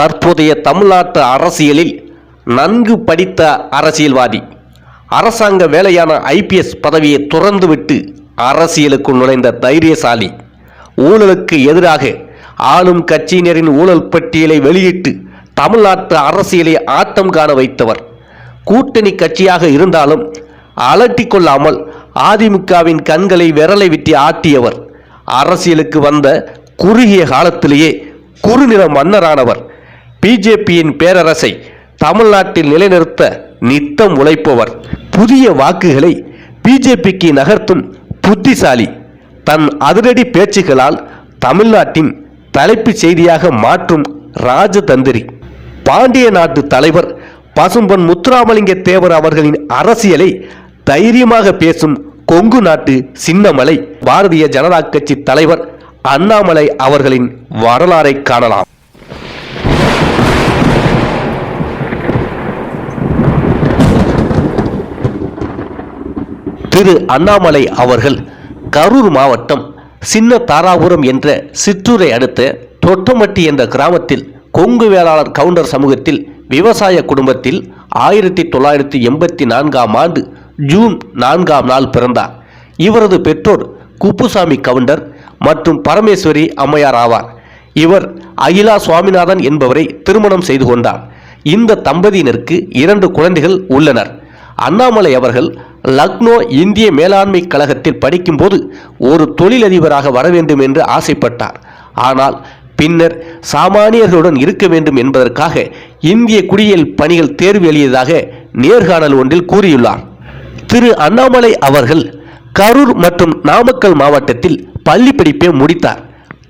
தற்போதைய தமிழ்நாட்டு அரசியலில் நன்கு படித்த அரசியல்வாதி. அரசாங்க வேலையான ஐபிஎஸ் பதவியை துறந்துவிட்டு அரசியலுக்கு நுழைந்த தைரியசாலி. ஊழலுக்கு எதிராக ஆளும் கட்சியினரின் ஊழல் பட்டியலை வெளியிட்டு தமிழ்நாட்டு அரசியலை ஆட்டம் காண வைத்தவர். கூட்டணி கட்சியாக இருந்தாலும் அலட்டி கொள்ளாமல் அதிமுகவின் கண்களை விரலை விட்டு ஆட்டியவர். அரசியலுக்கு வந்த குறுகிய காலத்திலேயே குறுநிற மன்னரானவர். பிஜேபியின் பேரரசை தமிழ்நாட்டில் நிலைநிறுத்த நித்தம் உழைப்பவர். புதிய வாக்குகளை பிஜேபிக்கு நகர்த்தும் புத்திசாலி. தன் அதிரடி பேச்சுகளால் தமிழ்நாட்டின் தலைப்புச் செய்தியாக மாற்றும் ராஜதந்திரி. பாண்டிய நாட்டு தலைவர் பசும்பன் முத்துராமலிங்க தேவர் அவர்களின் அரசியலை தைரியமாக பேசும் கொங்கு நாட்டு சின்னமலை பாரதிய ஜனதா கட்சி தலைவர் அண்ணாமலை அவர்களின் வரலாறை காணலாம். திரு அண்ணாமலை அவர்கள் கரூர் மாவட்டம் சின்ன தாராபுரம் என்ற சிற்றூரை அடுத்த தொட்டமட்டி என்ற கிராமத்தில் கொங்கு வேளாளர் கவுண்டர் சமூகத்தில் விவசாய குடும்பத்தில் ஆயிரத்தி தொள்ளாயிரத்தி எண்பத்தி நான்காம் ஆண்டு ஜூன் நான்காம் நாள் பிறந்தார். இவரது பெற்றோர் குப்புசாமி கவுண்டர் மற்றும் பரமேஸ்வரி அம்மையார் ஆவார். இவர் அகிலா சுவாமிநாதன் என்பவரை திருமணம் செய்து கொண்டார். இந்த தம்பதியினருக்கு இரண்டு குழந்தைகள் உள்ளனர். அண்ணாமலை அவர்கள் லக்னோ இந்திய மேலாண்மை கழகத்தில் படிக்கும்போது ஒரு தொழிலதிபராக வர வேண்டும் என்று ஆசைப்பட்டார். ஆனால் பின்னர் சாமானியர்களுடன் இருக்க வேண்டும் என்பதற்காக இந்திய குடியியல் பணிகள் தேர்வு எழுதியதாக நேர்காணல் ஒன்றில் கூறியுள்ளார். திரு அண்ணாமலை அவர்கள் கரூர் மற்றும் நாமக்கல் மாவட்டத்தில் பள்ளி படிப்பை முடித்தார்.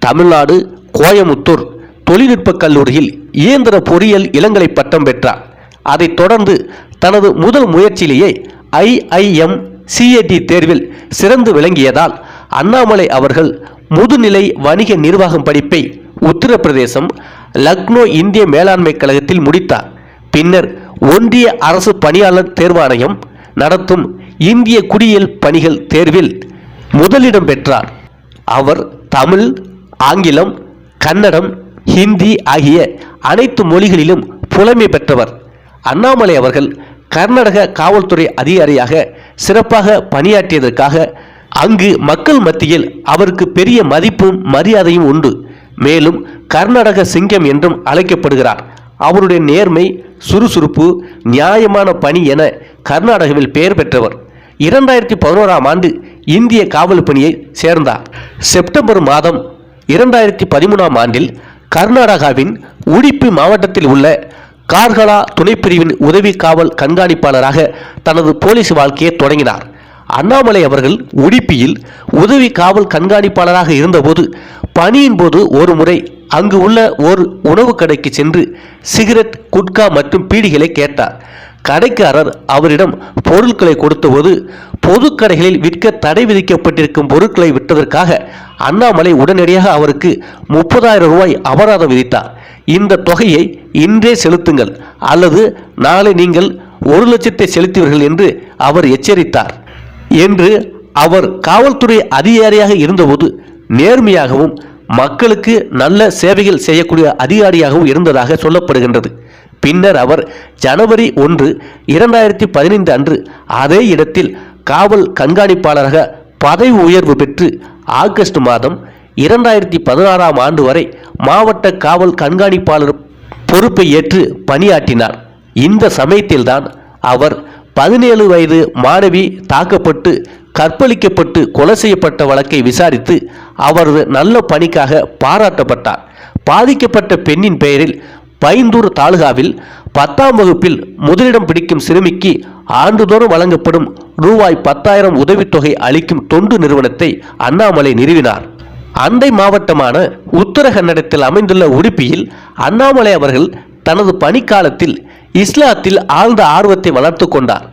தமிழ்நாடு கோயமுத்தூர் தொழில்நுட்பக் கல்லூரியில் இயந்திர பொறியியல் இளங்கலை பட்டம் பெற்றார். அதைத் தொடர்ந்து தனது முதல் முயற்சியிலேயே ஐஐஎம் சிஏடி தேர்வில் சிறந்து விளங்கியதால் அண்ணாமலை அவர்கள் முதுநிலை வணிக நிர்வாகம் படிப்பை உத்தரப்பிரதேசம் லக்னோ இந்திய மேலாண்மை கழகத்தில் முடித்தார். பின்னர் ஒன்றிய அரசு பணியாளர் தேர்வாணையம் நடத்தும் இந்திய குடியியல் பணிகள் தேர்வில் முதலிடம் பெற்றார். அவர் தமிழ் ஆங்கிலம் கன்னடம் ஹிந்தி ஆகிய அனைத்து மொழிகளிலும் புலமை பெற்றவர். அண்ணாமலை அவர்கள் கர்நாடக காவல்துறை அதிகாரியாக சிறப்பாக பணியாற்றியதற்காக அங்கு மக்கள் மத்தியில் அவருக்கு பெரிய மதிப்பும் மரியாதையும் உண்டு. மேலும் கர்நாடக சிங்கம் என்றும் அழைக்கப்படுகிறார். அவருடைய நேர்மை சுறுசுறுப்பு நியாயமான பணி என கர்நாடகாவில் பெயர் பெற்றவர். இரண்டாயிரத்தி பதினோராம் ஆண்டு இந்திய காவல் பணியை சேர்ந்தார். செப்டம்பர் மாதம் இரண்டாயிரத்தி பதிமூணாம் ஆண்டில் கர்நாடகாவின் உடிப்பு மாவட்டத்தில் உள்ள கார்கலா துணைப்பிரிவின் உதவி காவல் கண்காணிப்பாளராக தனது போலீஸ் வாழ்க்கையை தொடங்கினார். அண்ணாமலை அவர்கள் உடுப்பியில் உதவி காவல் கண்காணிப்பாளராக இருந்தபோது பணியின் போது ஒரு முறை அங்கு உள்ள ஒரு உணவு கடைக்கு சென்று சிகரெட் குட்கா மற்றும் பீடிகளை கேட்டார். கடைக்காரர் அவரிடம் பொருட்களை கொடுத்தபோது பொதுக்கடைகளில் விற்க தடை விதிக்கப்பட்டிருக்கும் பொருட்களை விற்றதற்காக அண்ணாமலை உடனடியாக அவருக்கு முப்பதாயிரம் ரூபாய் அபராதம் விதித்தார். இந்த தொகையை இன்றே செலுத்துங்கள் அல்லது நாளை நீங்கள் ஒரு லட்சத்தை செலுத்துவீர்கள் என்று அவர் எச்சரித்தார். என்று அவர் காவல்துறை அதிகாரியாக இருந்தபோது நேர்மையாகவும் மக்களுக்கு நல்ல சேவைகள் செய்யக்கூடிய அதிகாரியாகவும் இருந்ததாக சொல்லப்படுகின்றது. பின்னர் அவர் ஜனவரி ஒன்று இரண்டாயிரத்தி பதினைந்து அன்று அதே இடத்தில் காவல் கண்காணிப்பாளராக பதவி உயர்வு பெற்று ஆகஸ்ட் மாதம் இரண்டாயிரத்தி பதினாறாம் ஆண்டு வரை மாவட்ட காவல் கண்காணிப்பாளர் பொறுப்பை ஏற்று பணியாற்றினார். இந்த சமயத்தில்தான் அவர் பதினேழு வயது மாணவி தாக்கப்பட்டு கற்பழிக்கப்பட்டு கொலை செய்யப்பட்ட வழக்கை விசாரித்து அவரது நல்ல பணிக்காக பாராட்டப்பட்டார். பாதிக்கப்பட்ட பெண்ணின் பெயரில் பைந்தூர் தாலுகாவில் பத்தாம் வகுப்பில் முதலிடம் பிடிக்கும் சிறுமிக்கு ஆண்டுதோறும் வழங்கப்படும் ரூபாய் பத்தாயிரம் உதவித்தொகை அளிக்கும் தொண்டு நிறுவனத்தை அண்ணாமலை நிறுவினார். அண்டை மாவட்டமான உத்தரகன்னடத்தில் அமைந்துள்ள உடுப்பியில் அண்ணாமலை அவர்கள் தனது பணிக்காலத்தில் இஸ்லாத்தில் ஆழ்ந்த ஆர்வத்தை வளர்த்து கொண்டார்.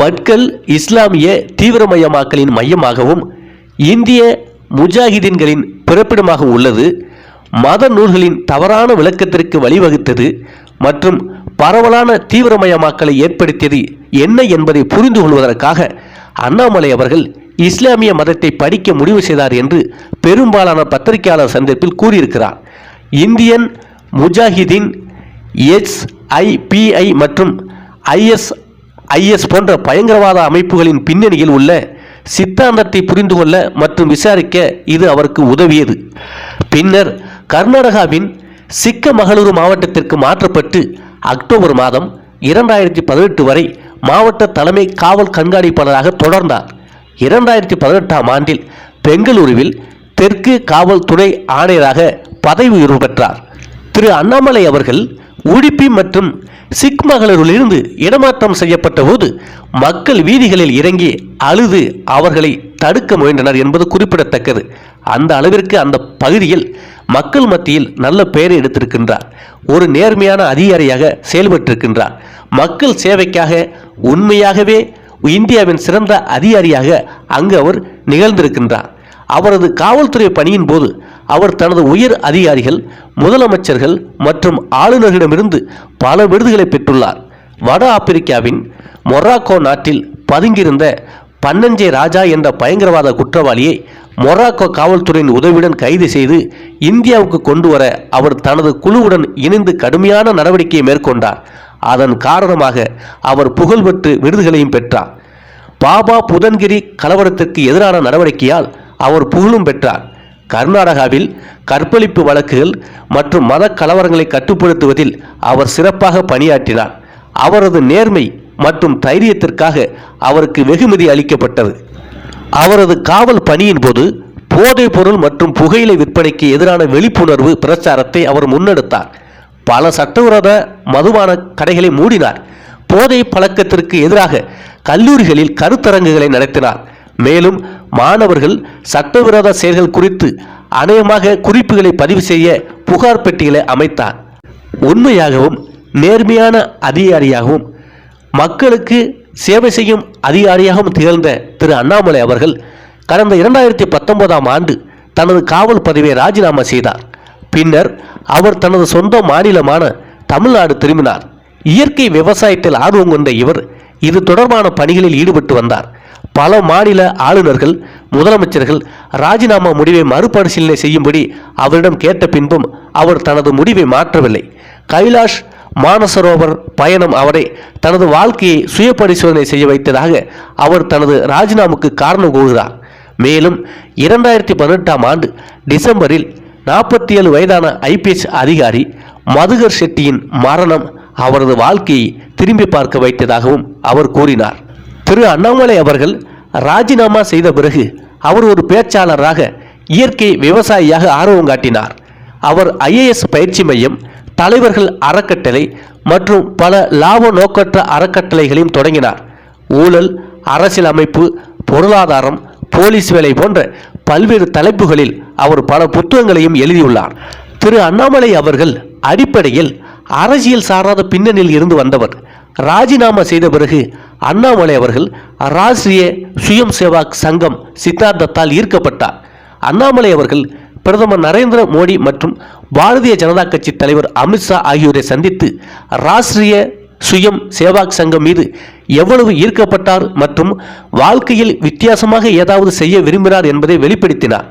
பட்கல் இஸ்லாமிய தீவிரமயமாக்கலின் மையமாகவும் இந்திய முஜாஹிதீன்களின் பிறப்பிடமாக உள்ளது மத நூல்களின் தவறான விளக்கத்திற்கு வழிவகுத்தது மற்றும் பரவலான தீவிரமயமாக்கலை ஏற்படுத்தியது என்ன என்பதை புரிந்து கொள்வதற்காக அண்ணாமலை அவர்கள் இஸ்லாமிய மதத்தை படிக்க முடிவு செய்தார் என்று பெரும்பாலான பத்திரிகையாளர் சந்திப்பில் கூறியிருக்கிறார். இந்தியன் முஜாஹிதீன் எஸ்ஐபிஐ மற்றும் ஐஎஸ் ஐஎஸ் போன்ற பயங்கரவாத அமைப்புகளின் பின்னணியில் உள்ள சித்தாந்தத்தை புரிந்து கொள்ள மற்றும் விசாரிக்க இது அவருக்கு உதவியது. பின்னர் கர்நாடகாவின் சிக்கமகளூரு மாவட்டத்திற்கு மாற்றப்பட்டு அக்டோபர் மாதம் இரண்டாயிரத்தி பதினெட்டு வரை மாவட்ட தலைமை காவல் கண்காணிப்பாளராக தொடர்ந்தார். இரண்டாயிரத்தி பதினெட்டாம் ஆண்டில் பெங்களூருவில் தெற்கு காவல்துறை ஆணையராக பதவி உயர்வு பெற்றார். திரு அண்ணாமலை அவர்கள் உடுப்பி மற்றும் சிக்மகளூரிலிருந்து இடமாற்றம் செய்யப்பட்ட போது மக்கள் வீதிகளில் இறங்கி அழுது அவர்களை தடுக்க முயன்றனர் என்பது குறிப்பிடத்தக்கது. அந்த அளவிற்கு அந்த பகுதியில் மக்கள் மத்தியில் நல்ல பெயரை எடுத்திருக்கின்றார். ஒரு நேர்மையான அதிகாரியாக செயல்பட்டிருக்கின்றார். மக்கள் சேவைக்காக உண்மையாகவே இந்தியாவின் சிறந்த அதிகாரியாக அங்கு அவர் நிகழ்ந்திருக்கின்றார். அவரது காவல்துறை பணியின் போது அவர் தனது உயர் அதிகாரிகள் முதலமைச்சர்கள் மற்றும் ஆளுநர்களிடமிருந்து பல விருதுகளை பெற்றுள்ளார். வட ஆப்பிரிக்காவின் மொராக்கோ நாட்டில் பதுங்கியிருந்த பன்னஞ்சே ராஜா என்ற பயங்கரவாத குற்றவாளியை மொராக்கோ காவல்துறையின் உதவியுடன் கைது செய்து இந்தியாவுக்கு கொண்டு வர அவர் தனது குழுவுடன் இணைந்து கடுமையான நடவடிக்கையை மேற்கொண்டார். அதன் காரணமாக அவர் புகழ்பெற்று விருதுகளையும் பெற்றார். பாபா புதன்கிரி கலவரத்திற்கு எதிரான நடவடிக்கையால் அவர் புகழும் பெற்றார். கர்நாடகாவில் கற்பழிப்பு வழக்குகள் மற்றும் மத கலவரங்களை கட்டுப்படுத்துவதில் அவர் சிறப்பாக பணியாற்றினார். அவரது நேர்மை மற்றும் தைரியத்திற்காக அவருக்கு வெகுமதி அளிக்கப்பட்டது. அவரது காவல் பணியின் போது போதைப் பொருள் மற்றும் புகையிலை விற்பனைக்கு எதிரான விழிப்புணர்வு பிரச்சாரத்தை அவர் முன்னெடுத்தார். பல சட்டவிரோத மதுபான கடைகளை மூடினார். போதை பழக்கத்திற்கு எதிராக கல்லூரிகளில் கருத்தரங்குகளை நடத்தினார். மேலும் மாணவர்கள் சட்டவிரோத செயல்கள் குறித்து அநேகமாக குறிப்புகளை பதிவு செய்ய புகார் பெட்டிகளை அமைத்தார். உண்மையாகவும் நேர்மையான அதிகாரியாகவும் மக்களுக்கு சேவை செய்யும் அதிகாரியாகவும் திகழ்ந்த திரு அண்ணாமலை அவர்கள் கடந்த இரண்டாயிரத்தி பத்தொன்பதாம் ஆண்டு தனது காவல் பதவியை ராஜினாமா செய்தார். பின்னர் அவர் தனது சொந்த மாநிலமான தமிழ்நாடு திரும்பினார். இயற்கை விவசாயத்தில் ஆர்வம் கொண்ட இவர் இது தொடர்பான பணிகளில் ஈடுபட்டு வந்தார். பல மாநில ஆளுநர்கள் முதலமைச்சர்கள் ராஜினாமா முடிவை மறுபரிசீலனை செய்யும்படி அவரிடம் கேட்ட பின்பும் அவர் தனது முடிவை மாற்றவில்லை. கைலாஷ் மானசரோவர் பயணம் அவரை தனது வாழ்க்கையை சுய பரிசோதனை செய்ய வைத்ததாக அவர் தனது ராஜினாமுக்கு காரணம் கூறுகிறார். மேலும் இரண்டாயிரத்தி பதினெட்டாம் ஆண்டு டிசம்பரில் நாற்பத்தி ஏழு வயதான ஐபிஎஸ் அதிகாரி மதுகர் ஷெட்டியின் மரணம் அவரது வாழ்க்கையை திரும்பி பார்க்க வைத்ததாகவும் அவர் கூறினார். திரு அண்ணாமலை அவர்கள் ராஜினாமா செய்த பிறகு அவர் ஒரு பேச்சாளராக இயற்கை விவசாயியாக ஆர்வம் காட்டினார். அவர் ஐஏஎஸ் பயிற்சி மையம் தலைவர்கள் அறக்கட்டளை மற்றும் பல லாப நோக்கற்ற அறக்கட்டளைகளையும் தொடங்கினார். ஊழல் அரசியல் அமைப்பு பொருளாதாரம் போலீஸ் வேலை போன்ற பல்வேறு தலைப்புகளில் அவர் பல புத்தகங்களையும் எழுதியுள்ளார். திரு அண்ணாமலை அவர்கள் அடிப்படையில் அரசியல் சாராத பின்னணியில் இருந்து வந்தவர். ராஜினாமா செய்த பிறகு அண்ணாமலை அவர்கள் ராஷ்டிரிய சுயம் சேவாக் சங்கம் சித்தார்த்தத்தால் ஈர்க்கப்பட்டார். அண்ணாமலை அவர்கள் பிரதமர் நரேந்திர மோடி மற்றும் பாரதிய ஜனதா கட்சி தலைவர் அமித்ஷா ஆகியோரை சந்தித்து ராஷ்டிரிய சுயம் சேவாக் சங்கம் மீது எவ்வளவு ஈர்க்கப்பட்டார் மற்றும் வாழ்க்கையில் வித்தியாசமாக ஏதாவது செய்ய விரும்பினார் என்பதை வெளிப்படுத்தினார்.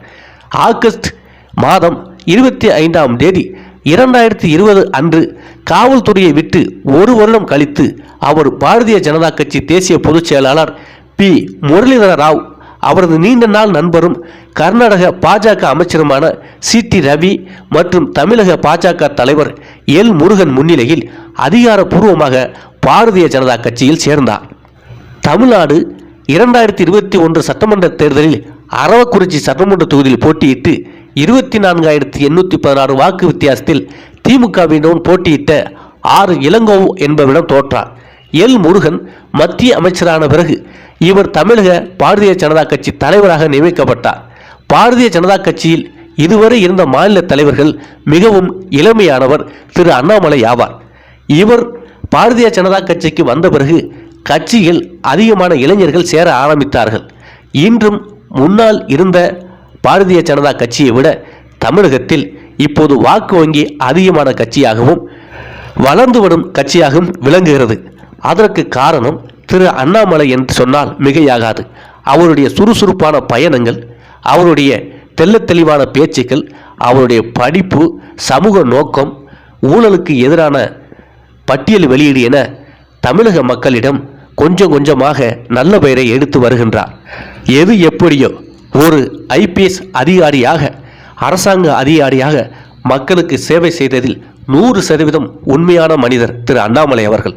ஆகஸ்ட் மாதம் இருபத்தி ஐந்தாம் தேதி இரண்டாயிரத்தி இருபது அன்று காவல்துறையை விட்டு ஒரு வருடம் கழித்து அவர் பாரதிய ஜனதா கட்சி தேசிய பொதுச் செயலாளர் பி. முரளிதர ராவ் அவரது நீண்ட நாள் நண்பரும் கர்நாடக பாஜக அமைச்சருமான சி. டி. ரவி மற்றும் தமிழக பாஜக தலைவர் எல். முருகன் முன்னிலையில் அதிகாரப்பூர்வமாக பாரதிய ஜனதா கட்சியில் சேர்ந்தார். தமிழ்நாடு இரண்டாயிரத்தி இருபத்தி ஒன்று சட்டமன்ற தேர்தலில் அரவக்குறிச்சி சட்டமன்ற தொகுதியில் போட்டியிட்டு இருபத்தி நான்காயிரத்தி எண்ணூற்றி பதினாறு வாக்கு வித்தியாசத்தில் திமுகவினும் போட்டியிட்ட ஆர் இளங்கோ என்பவரிடம் தோற்றார். எல். முருகன் மத்திய அமைச்சரான பிறகு இவர் தமிழக பாரதிய ஜனதா கட்சி தலைவராக நியமிக்கப்பட்டார். பாரதிய ஜனதா கட்சியில் இதுவரை இருந்த மாநில தலைவர்கள் மிகவும் இளமையானவர் திரு அண்ணாமலை ஆவார். இவர் பாரதிய ஜனதா கட்சிக்கு வந்த பிறகு கட்சியில் அதிகமான இளைஞர்கள் சேர ஆரம்பித்தார்கள். இன்றும் முன்னால் இருந்த பாரதிய ஜனதா கட்சியை விட தமிழகத்தில் இப்போது வாக்கு வங்கி அதிகமான கட்சியாகவும் வளர்ந்து வரும் கட்சியாகவும் விளங்குகிறது. அதற்கு காரணம் திரு அண்ணாமலை என்று சொன்னால் மிகையாகாது. அவருடைய சுறுசுறுப்பான பயணங்கள் அவருடைய தெள்ளத் தெளிவான பேச்சுக்கள் அவருடைய படிப்பு சமூக நோக்கம் ஊழலுக்கு எதிரான பட்டியல் வெளியீடு என தமிழக மக்களிடம் கொஞ்சம் கொஞ்சமாக நல்ல பெயரை எடுத்து வருகின்றார். எது எப்படியோ ஒரு ஐபிஎஸ் அதிகாரியாக அரசாங்க அதிகாரியாக மக்களுக்கு சேவை செய்ததில் நூறு சதவீதம் உண்மையான மனிதர் திரு அண்ணாமலை அவர்கள்.